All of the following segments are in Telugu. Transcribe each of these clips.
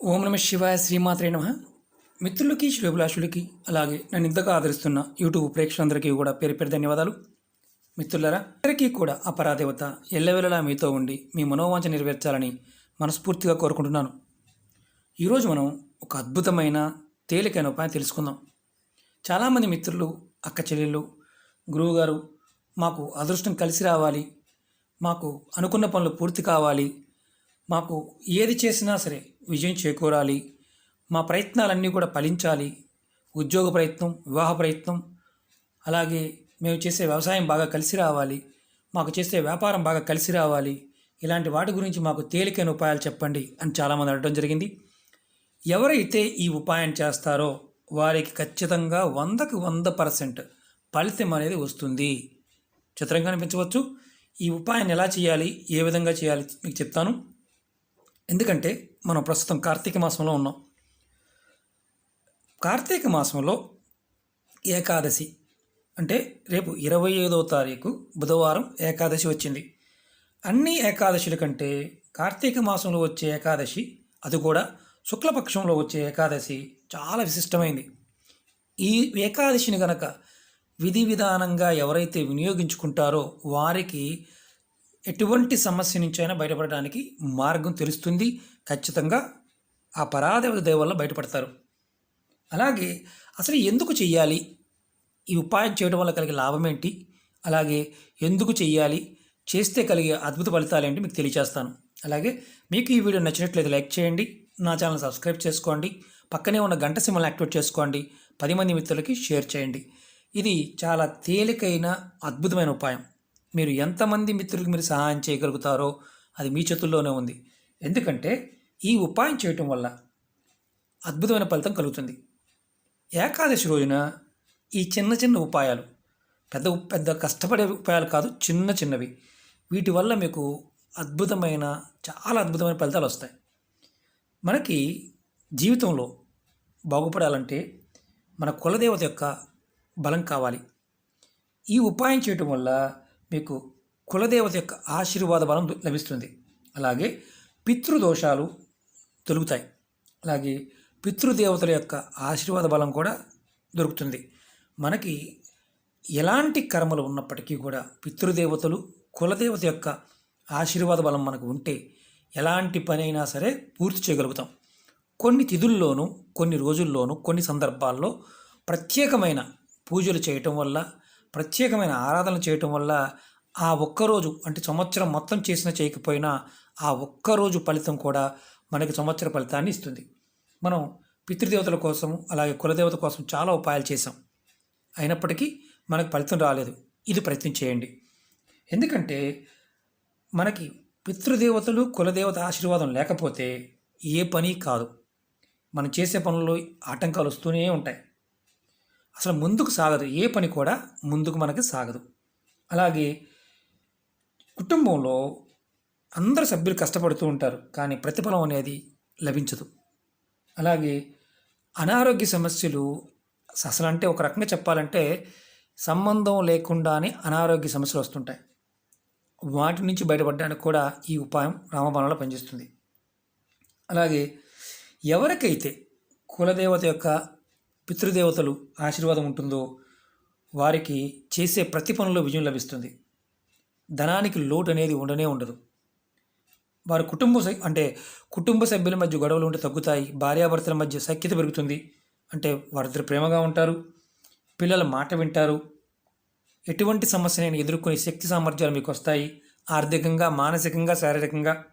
ఓం నమ శివాయ శ్రీమాత్రే నమ. మిత్రులకి శ్రేభిలాషులకి అలాగే నన్ను ఇంతగా ఆదరిస్తున్న యూట్యూబ్ ప్రేక్షకులందరికీ కూడా పేరు పేరు ధన్యవాదాలు. మిత్రులరా అందరికీ కూడా అపరాదేవత ఎల్లవెల్లలా మీతో ఉండి మీ మనోవాంఛ నెరవేర్చాలని మనస్ఫూర్తిగా కోరుకుంటున్నాను. ఈరోజు మనం ఒక అద్భుతమైన తేలికైన ఉపాయం తెలుసుకుందాం. చాలామంది మిత్రులు అక్క చెల్లెళ్ళు గురువుగారు మాకు అదృష్టం కలిసి రావాలి మాకు అనుకున్న పనులు పూర్తి కావాలి మాకు ఏది చేసినా సరే విజయం చేకూరాలి. మా ప్రయత్నాలన్నీ కూడా ఫలించాలి. ఉద్యోగ ప్రయత్నం వివాహ ప్రయత్నం అలాగే మేము చేసే వ్యవసాయం బాగా కలిసి రావాలి. మాకు చేసే వ్యాపారం బాగా కలిసి రావాలి. ఇలాంటి వాటి గురించి మాకు తేలికైన ఉపాయాలు చెప్పండి అని చాలామంది అడగడం జరిగింది. ఎవరైతే ఈ ఉపాయం చేస్తారో వారికి ఖచ్చితంగా వందకి వంద పర్సెంట్ ఫలితం అనేది వస్తుంది. చిత్రంగా అనిపించవచ్చు. ఈ ఉపాయాన్ని ఎలా చేయాలి? ఏ విధంగా చేయాలి? మీకు చెప్తాను. ఎందుకంటే మనం ప్రస్తుతం కార్తీక మాసంలో ఉన్నాం. కార్తీక మాసంలో ఏకాదశి అంటే రేపు ఇరవై ఐదవ తారీఖు బుధవారం ఏకాదశి వచ్చింది. అన్ని ఏకాదశుల కంటే కార్తీక మాసంలో వచ్చే ఏకాదశి అది కూడా శుక్లపక్షంలో వచ్చే ఏకాదశి చాలా విశిష్టమైంది. ఈ ఏకాదశిని గనక విధి విధానంగా ఎవరైతే వినియోగించుకుంటారో వారికి ఎటువంటి సమస్య నుంచి అయినా బయటపడడానికి మార్గం తెలుస్తుంది. ఖచ్చితంగా ఆ పరాదేవత దయ వల్ల బయటపడతారు. అలాగే అసలు ఎందుకు చెయ్యాలి? ఈ ఉపాయం చేయడం వల్ల కలిగే లాభం ఏంటి? అలాగే ఎందుకు చెయ్యాలి? చేస్తే కలిగే అద్భుత ఫలితాలు ఏంటి? మీకు తెలియజేస్తాను అలాగే మీకు ఈ వీడియో నచ్చినట్లయితే లైక్ చేయండి. నా ఛానల్ సబ్స్క్రైబ్ చేసుకోండి. పక్కనే ఉన్న గంట సిమ్మల్ని యాక్టివేట్ చేసుకోండి. పది మంది మిత్రులకి షేర్ చేయండి. ఇది చాలా తేలికైన అద్భుతమైన ఉపాయం. మీరు ఎంతమంది మిత్రులకు మీరు సహాయం చేయగలుగుతారో అది మీ చేతుల్లోనే ఉంది. ఎందుకంటే ఈ ఉపాయం చేయటం వల్ల అద్భుతమైన ఫలితం కలుగుతుంది. ఏకాదశి రోజున ఈ చిన్న చిన్న ఉపాయాలు పెద్ద పెద్ద కష్టపడే ఉపాయాలు కాదు చిన్న చిన్నవి. వీటి వల్ల మీకు అద్భుతమైన చాలా అద్భుతమైన ఫలితాలు వస్తాయి. మనకి జీవితంలో బాగుపడాలంటే మన కులదేవత యొక్క బలం కావాలి. ఈ ఉపాయం చేయటం వల్ల మీకు కులదేవత యొక్క ఆశీర్వాద బలం లభిస్తుంది. అలాగే పితృదోషాలు తొలుగుతాయి. అలాగే పితృదేవతల యొక్క ఆశీర్వాద బలం కూడా దొరుకుతుంది. మనకి ఎలాంటి కర్మలు ఉన్నప్పటికీ కూడా పితృదేవతలు కులదేవత యొక్క ఆశీర్వాద బలం మనకు ఉంటే ఎలాంటి పని అయినా సరే పూర్తి చేయగలుగుతాం. కొన్ని తిథుల్లోనూ కొన్ని రోజుల్లోనూ కొన్ని సందర్భాల్లో ప్రత్యేకమైన పూజలు చేయటం వల్ల ప్రత్యేకమైన ఆరాధనలు చేయటం వల్ల ఆ ఒక్కరోజు అంటే సంవత్సరం మొత్తం చేసిన చేయకపోయినా ఆ ఒక్కరోజు ఫలితం కూడా మనకి సంవత్సర ఫలితాన్ని ఇస్తుంది. మనం పితృదేవతల కోసం అలాగే కులదేవత కోసం చాలా ఉపాయాలు చేసాం అయినప్పటికీ మనకు ఫలితం రాలేదు. ఇది ప్రయత్నం చేయండి. ఎందుకంటే మనకి పితృదేవతలు కులదేవత ఆశీర్వాదం లేకపోతే ఏ పని కాదు. మనం చేసే పనుల్లో ఆటంకాలు వస్తూనే ఉంటాయి. అసలు ముందుకు సాగదు. ఏ పని కూడా ముందుకు మనకి సాగదు. అలాగే కుటుంబంలో అందరు సభ్యులు కష్టపడుతూ ఉంటారు కానీ ప్రతిఫలం అనేది లభించదు. అలాగే అనారోగ్య సమస్యలు అసలు అంటే ఒక రకంగా చెప్పాలంటే సంబంధం లేకుండానే అనారోగ్య సమస్యలు వస్తుంటాయి. వాటి నుంచి బయటపడడానికి కూడా ఈ ఉపాయం రామబాణంలో పనిచేస్తుంది. అలాగే ఎవరికైతే కులదేవత యొక్క పితృదేవతలు ఆశీర్వాదం ఉంటుందో వారికి చేసే ప్రతి పనుల్లో విజయం లభిస్తుంది. ధనానికి లోటు అనేది ఉండనే ఉండదు. వారి కుటుంబ అంటే కుటుంబ సభ్యుల మధ్య గొడవలు ఉంటే తగ్గుతాయి భార్యాభర్తల మధ్య సఖ్యత పెరుగుతుంది. అంటే వారిద్దరు ప్రేమగా ఉంటారు పిల్లల మాట వింటారు. ఎటువంటి సమస్యనైనా ఎదుర్కొనే శక్తి సామర్థ్యాలు మీకు వస్తాయి. ఆర్థికంగా మానసికంగా శారీరకంగా.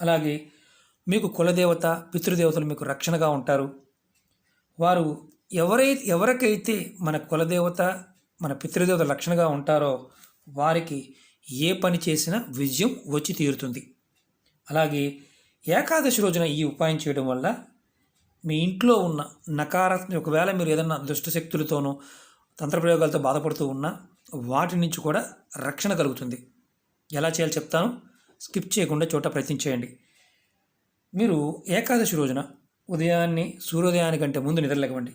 అలాగే మీకు కులదేవత పితృదేవతలు మీకు రక్షణగా ఉంటారు. వారు ఎవరైతే ఎవరికైతే మన కులదేవత మన పితృదేవత లక్షణగా ఉంటారో వారికి ఏ పని చేసినా విజయం వచ్చి తీరుతుంది. అలాగే ఏకాదశి రోజున ఈ ఉపాయం చేయడం వల్ల మీ ఇంట్లో ఉన్న నకారాత్మక ఒకవేళ మీరు ఏదన్నా దుష్టశక్తులతోనూ తంత్రప్రయోగాలతో బాధపడుతూ ఉన్నా వాటి నుంచి కూడా రక్షణ కలుగుతుంది. ఎలా చేయాలో చెప్తాను. స్కిప్ చేయకుండా చోట ప్రయత్నించేయండి మీరు ఏకాదశి రోజున ఉదయాన్నే సూర్యోదయానికంటే ముందు నిద్రలేకవండి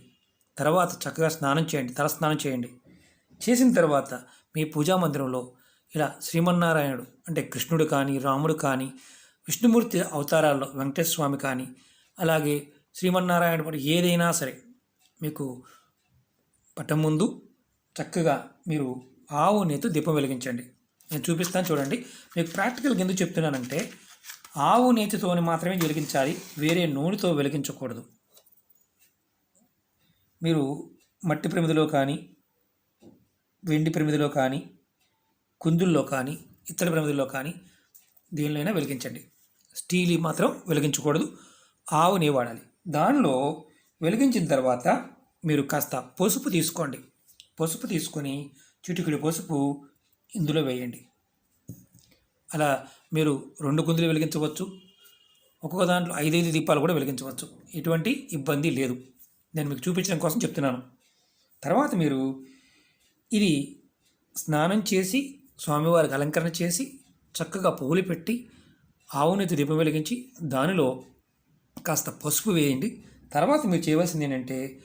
తర్వాత చక్కగా స్నానం చేయండి తల స్నానం చేయండి. చేసిన తర్వాత మీ పూజా మందిరంలో ఇలా శ్రీమన్నారాయణుడు అంటే కృష్ణుడు కానీ రాముడు కానీ విష్ణుమూర్తి అవతారాల్లో వెంకటేశ్వర స్వామి కానీ అలాగే శ్రీమన్నారాయణ పటం ఏదైనా సరే మీకు పట్టం ముందు చక్కగా మీరు ఆవు నేతి దీపం వెలిగించండి. నేను చూపిస్తాను చూడండి. మీకు ప్రాక్టికల్గా ఎందుకు చెప్తున్నానంటే ఆవు నేతితోని మాత్రమే వెలిగించాలి వేరే నూనెతో వెలిగించకూడదు. మీరు మట్టి ప్రమిదిలో కానీ వెండి ప్రమిదిలో కానీ కుందుల్లో కానీ ఇతర ప్రమిదిలో కానీ దేనిలోనైనా వెలిగించండి. స్టీల్ మాత్రం వెలిగించకూడదు. ఆవుని వాడాలి. దానిలో వెలిగించిన తర్వాత మీరు కాస్త పసుపు తీసుకోండి. పసుపు తీసుకొని చిటికుడి పసుపు ఇందులో వేయండి. అలా మీరు రెండు కుందులు వెలిగించవచ్చు. ఒక్కొక్క దాంట్లో ఐదైదు దీపాలు కూడా వెలిగించవచ్చు. ఎటువంటి ఇబ్బంది లేదు. నేను మీకు చూపించడం కోసం చెప్తున్నాను. తర్వాత మీరు ఇది స్నానం చేసి స్వామివారికి అలంకరణ చేసి చక్కగా పువ్వులు పెట్టి ఆవునెత్తి దీపం వెలిగించి దానిలో కాస్త పసుపు వేయండి. తర్వాత మీరు చేయవలసింది ఏంటంటే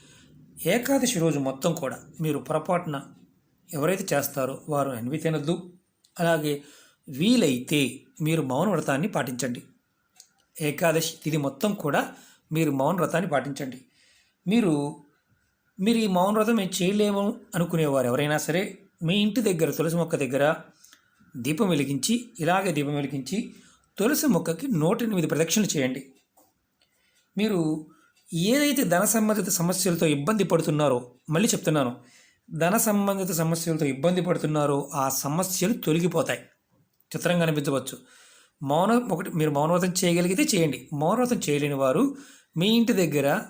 ఏకాదశి రోజు మొత్తం కూడా మీరు పొరపాటున ఎవరైతే చేస్తారో వారు ఎన్వి తినద్దు. అలాగే వీలైతే మీరు మౌన వ్రతాన్ని పాటించండి. ఏకాదశి తిథి మొత్తం కూడా మీరు మౌన వ్రతాన్ని పాటించండి. మీరు మీరు ఈ మౌన వ్రతం మేము చేయలేము అనుకునేవారు ఎవరైనా సరే మీ ఇంటి దగ్గర తులసి మొక్క దగ్గర దీపం వెలిగించి ఇలాగే దీపం వెలిగించి తులసి మొక్కకి నూట ఎనిమిది ప్రదక్షిణలు చేయండి. మీరు ఏదైతే ధన సంబంధిత సమస్యలతో ఇబ్బంది పడుతున్నారో మళ్ళీ చెప్తున్నాను ధన సంబంధిత సమస్యలతో ఇబ్బంది పడుతున్నారో ఆ సమస్యలు తొలగిపోతాయి. చిత్రంగా అనిపించవచ్చు. మౌన ఒకటి మీరు మౌనవ్రతం చేయగలిగితే చేయండి. మౌనవ్రతం చేయలేని వారు మీ ఇంటి దగ్గర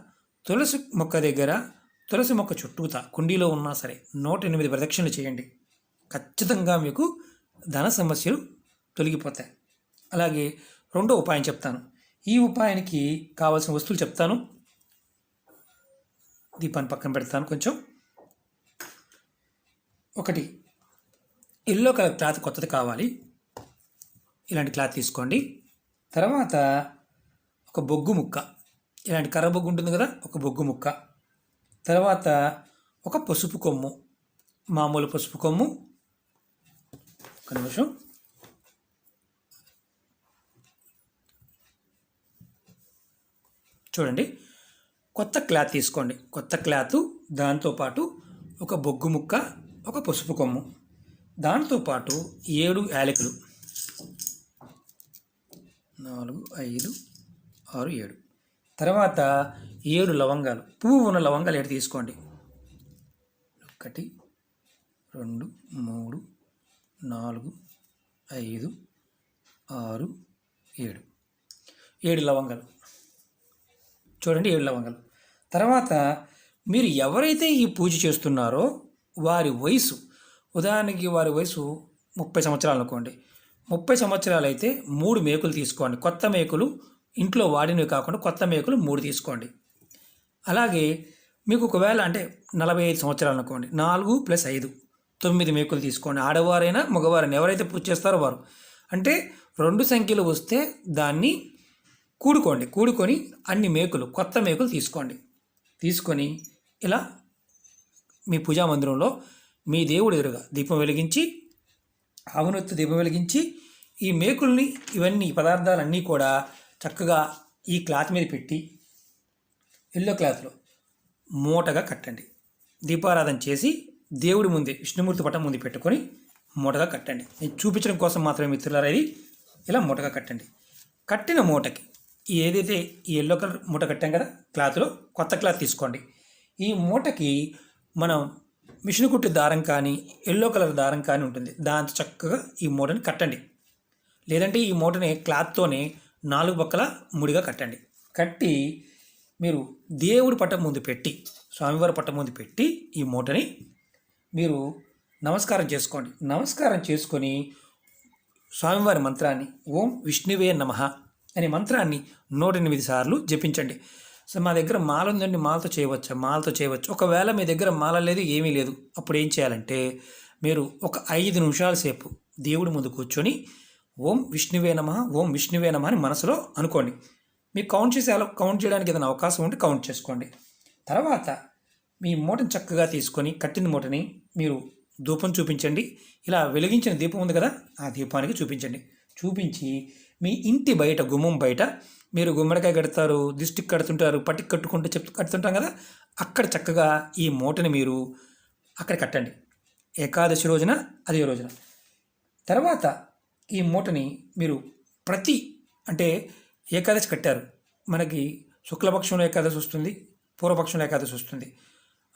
తులసి మొక్క దగ్గర తులసి మొక్క చుట్టూతా కుండీలో ఉన్నా సరే నూట ఎనిమిది ప్రదక్షిణలు చేయండి. ఖచ్చితంగా మీకు ధన సమస్యలు తొలగిపోతాయి. అలాగే రెండో ఉపాయం చెప్తాను. ఈ ఉపాయానికి కావాల్సిన వస్తువులు చెప్తాను. దీపాన్ని పక్కన పెడతాను కొంచెం. ఒకటి ఎల్లో కలర్ క్లాత్ కొత్తది కావాలి. ఇలాంటి క్లాత్ తీసుకోండి. తర్వాత ఒక బొగ్గు ముక్క. ఇలాంటి కర్ర బొగ్గు ఉంటుంది కదా ఒక బొగ్గు ముక్క. తర్వాత ఒక పసుపు కొమ్ము మామూలు పసుపు కొమ్ము. ఒక నిమిషం. చూడండి కొత్త క్లాత్ తీసుకోండి. కొత్త క్లాత్ దాంతోపాటు ఒక బొగ్గు ముక్క ఒక పసుపు కొమ్ము. దాంతోపాటు ఏడు యాలకులు. నాలుగు ఐదు ఆరు ఏడు. తర్వాత ఏడు లవంగాలు పువ్వు ఉన్న లవంగాలు ఏడు తీసుకోండి? ఒకటి రెండు మూడు నాలుగు ఐదు ఆరు ఏడు. ఏడు లవంగాలు. చూడండి ఏడు లవంగాలు. తర్వాత మీరు ఎవరైతే ఈ పూజ చేస్తున్నారో వారి వయసు ఉదాహరణకి వారి వయసు ముప్పై సంవత్సరాలు అనుకోండి. ముప్పై సంవత్సరాలు అయితే మూడు మేకులు తీసుకోండి. కొత్త మేకులు ఇంట్లో వాడినవి కాకుండా కొత్త మేకులు మూడు తీసుకోండి. అలాగే మీకు ఒకవేళ అంటే నలభై ఐదు సంవత్సరాలు అనుకోండి నాలుగు ప్లస్ ఐదు తొమ్మిది మేకులు తీసుకోండి. ఆడవారైనా మగవారైనా ఎవరైతే పూజ చేస్తారో వారు. అంటే రెండు సంఖ్యలు వస్తే దాన్ని కూడుకోండి. కూడుకొని అన్ని మేకులు కొత్త మేకులు తీసుకోండి. తీసుకొని ఇలా మీ పూజా మందిరంలో మీ దేవుడు ఎదురుగా దీపం వెలిగించి ఆవునొత్తు దీపం వెలిగించి ఈ మేకుల్ని ఇవన్నీ పదార్థాలన్నీ కూడా చక్కగా ఈ క్లాత్ మీద పెట్టి ఎల్లో క్లాత్లో మూటగా కట్టండి. దీపారాధన చేసి దేవుడి ముందే విష్ణుమూర్తి పటం ముందు పెట్టుకొని మూటగా కట్టండి. నేను చూపించడం కోసం మాత్రమే మిత్రులారా ఇది. ఇలా మూటగా కట్టండి. కట్టిన మూటకి ఏదైతే ఈ ఎల్లో కలర్ మూట కట్టాం కదా క్లాత్లో కొత్త క్లాత్ తీసుకోండి. ఈ మూటకి మనం మిషన్ కుట్టి దారం కానీ ఎల్లో కలర్ దారం కానీ ఉంటుంది. దాంతో చక్కగా ఈ మూటని కట్టండి. లేదంటే ఈ మూటని క్లాత్తోనే నాలుగు పక్కల ముడిగా కట్టండి. కట్టి మీరు దేవుడి పట్టం ముందు పెట్టి స్వామివారి పట్టం ముందు పెట్టి ఈ మూటని మీరు నమస్కారం చేసుకోండి. నమస్కారం చేసుకొని స్వామివారి మంత్రాన్ని ఓం విష్ణువే నమః అనే మంత్రాన్ని నూట ఎనిమిది సార్లు జపించండి. సో మా దగ్గర మాల ఉందండి మాలతో చేయవచ్చా? మాలతో చేయవచ్చు. ఒకవేళ మీ దగ్గర మాల లేదు ఏమీ లేదు అప్పుడు ఏం చేయాలంటే మీరు ఒక ఐదు నిమిషాల సేపు దేవుడి ముందు కూర్చొని ఓం విష్ణువే నమ ఓం విష్ణువే నమ అని మనసులో అనుకోండి. మీకు కౌంట్ చేసి కౌంట్ చేయడానికి ఏదైనా అవకాశం ఉంటే కౌంట్ చేసుకోండి. తర్వాత మీ మూటను చక్కగా తీసుకొని కట్టిన మూటని మీరు ధూపం చూపించండి. ఇలా వెలిగించిన దీపం ఉంది కదా ఆ దీపానికి చూపించండి. చూపించి మీ ఇంటి బయట గుమ్మం బయట మీరు గుమ్మడికాయ కడతారు దిష్టికి కడుతుంటారు పట్టికి కట్టుకుంటూ చెప్ కడుతుంటాం కదా అక్కడ చక్కగా ఈ మూటని మీరు అక్కడ కట్టండి. ఏకాదశి రోజున అదే రోజున. తర్వాత ఈ మూటని మీరు ప్రతి అంటే ఏకాదశి కట్టారు. మనకి శుక్లపక్షంలో ఏకాదశి వస్తుంది పూర్వపక్షంలో ఏకాదశి వస్తుంది.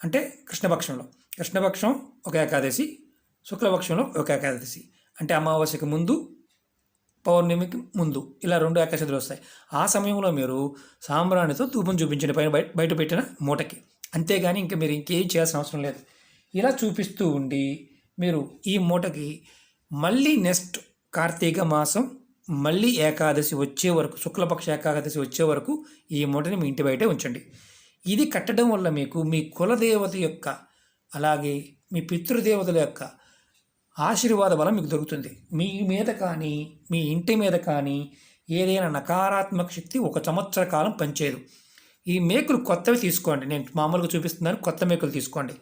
అంటే కృష్ణపక్షంలో. కృష్ణపక్షం ఒక ఏకాదశి శుక్లపక్షంలో ఒక ఏకాదశి. అంటే అమావాస్యకి ముందు పౌర్ణమికి ముందు ఇలా రెండు ఏకాశతులు వస్తాయి. ఆ సమయంలో మీరు సాంబ్రాణితో ధూపం చూపించండి పైన బయట బయట పెట్టిన మూటకి. అంతేగాని ఇంకా మీరు ఇంకేం చేయాల్సిన అవసరం లేదు. ఇలా చూపిస్తూ ఉండి మీరు ఈ మూటకి మళ్ళీ నెక్స్ట్ కార్తీక మాసం మళ్ళీ ఏకాదశి వచ్చే వరకు శుక్లపక్ష ఏకాదశి వచ్చే వరకు ఈ మూటని మీ ఇంటి బయటే ఉంచండి. ఇది కట్టడం వల్ల మీకు మీ కులదేవత యొక్క అలాగే మీ పితృదేవతల యొక్క ఆశీర్వాద బలం మీకు దొరుకుతుంది. మీ మీద కానీ మీ ఇంటి మీద కానీ ఏదైనా నకారాత్మక శక్తి ఒక సంవత్సర కాలం పనిచేయదు. ఈ మేకులు కొత్తవి తీసుకోండి. నేను మామూలుగా చూపిస్తున్నాను కొత్త మేకులు తీసుకోండి.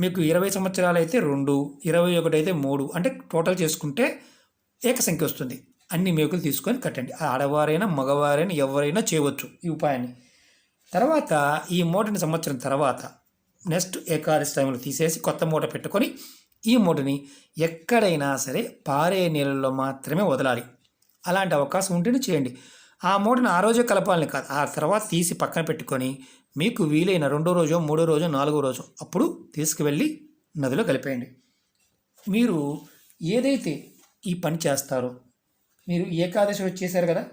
మీకు ఇరవై సంవత్సరాలు అయితే రెండు ఇరవై ఒకటి అయితే మూడు అంటే టోటల్ చేసుకుంటే ఏక సంఖ్య వస్తుంది. అన్ని మేకులు తీసుకొని కట్టండి. ఆడవారైనా మగవారైనా ఎవరైనా చేయవచ్చు ఈ ఉపాయాన్ని. తర్వాత ఈ మూటని సంవత్సరం తర్వాత నెక్స్ట్ ఏకాదశి టైంలో తీసేసి కొత్త మూట పెట్టుకొని ఈ మూటని ఎక్కడైనా సరే పారే నీళ్ళల్లో మాత్రమే వదలాలి. అలాంటి అవకాశం ఉంటేనే చేయండి. ఆ మూటను ఆ రోజే కలపాలని కాదు. ఆ తర్వాత తీసి పక్కన పెట్టుకొని మీకు వీలైన రెండో రోజు మూడో రోజు నాలుగో రోజు అప్పుడు తీసుకువెళ్ళి నదిలో కలిపేయండి. మీరు ఏదైతే ఈ పని చేస్తారో మీరు ఏకాదశి వచ్చేసారు కదా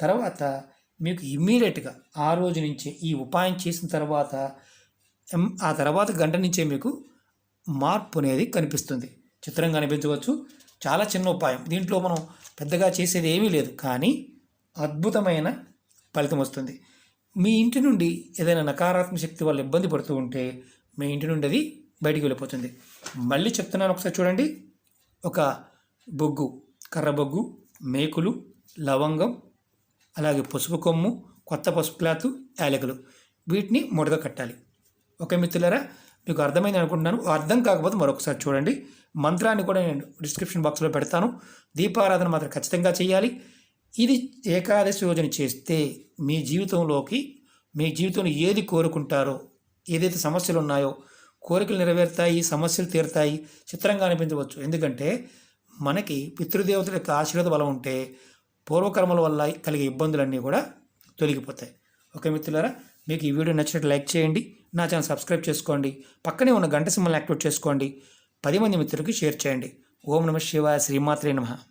తర్వాత మీకు ఇమ్మీడియట్గా ఆ రోజు నుంచే ఈ ఉపాయం చేసిన తర్వాత ఆ తర్వాత గంట నుంచే మీకు మార్పు అనేది కనిపిస్తుంది. చిత్రంగా అనిపించవచ్చు. చాలా చిన్న ఉపాయం. దీంట్లో మనం పెద్దగా చేసేది ఏమీ లేదు. కానీ అద్భుతమైన ఫలితం వస్తుంది. మీ ఇంటి నుండి ఏదైనా నకారాత్మక శక్తి వల్ల ఇబ్బంది పడుతూ ఉంటే మీ ఇంటి నుండి అది బయటికి వెళ్ళిపోతుంది. మళ్ళీ చెప్తున్నాను ఒకసారి చూడండి. ఒక బొగ్గు కర్ర బొగ్గు మేకులు లవంగం అలాగే పసుపు కొమ్ము కొత్త పసుపు క్లాత్ యాలకులు. వీటిని మూటగా కట్టాలి. ఓకే మిత్రులారా మీకు అర్థమైంది అనుకుంటున్నాను. అర్థం కాకపోతే మరొకసారి చూడండి. మంత్రాన్ని కూడా నేను డిస్క్రిప్షన్ బాక్స్లో పెడతాను. దీపారాధన మాత్రం ఖచ్చితంగా చేయాలి. ఇది ఏకాదశి రోజున చేస్తే మీ జీవితంలోకి మీ జీవితంలో ఏది కోరుకుంటారో ఏదైతే సమస్యలు ఉన్నాయో కోరికలు నెరవేరుతాయి సమస్యలు తీరుతాయి చిత్రంగా అనిపించవచ్చు. ఎందుకంటే మనకి పితృదేవతల యొక్క ఆశీర్వాద బలం ఉంటే పూర్వకర్మల వల్ల కలిగే ఇబ్బందులన్నీ కూడా తొలగిపోతాయి. ఓకే మిత్రులారా మీకు ఈ వీడియో నచ్చినట్టు లైక్ చేయండి నా ఛానల్ సబ్స్క్రైబ్ చేసుకోండి పక్కనే ఉన్న గంట సింబల్ని యాక్టివేట్ చేసుకోండి పది మంది మిత్రులకి షేర్ చేయండి. ఓం నమ శివాయ శ్రీమాత్రే నమః.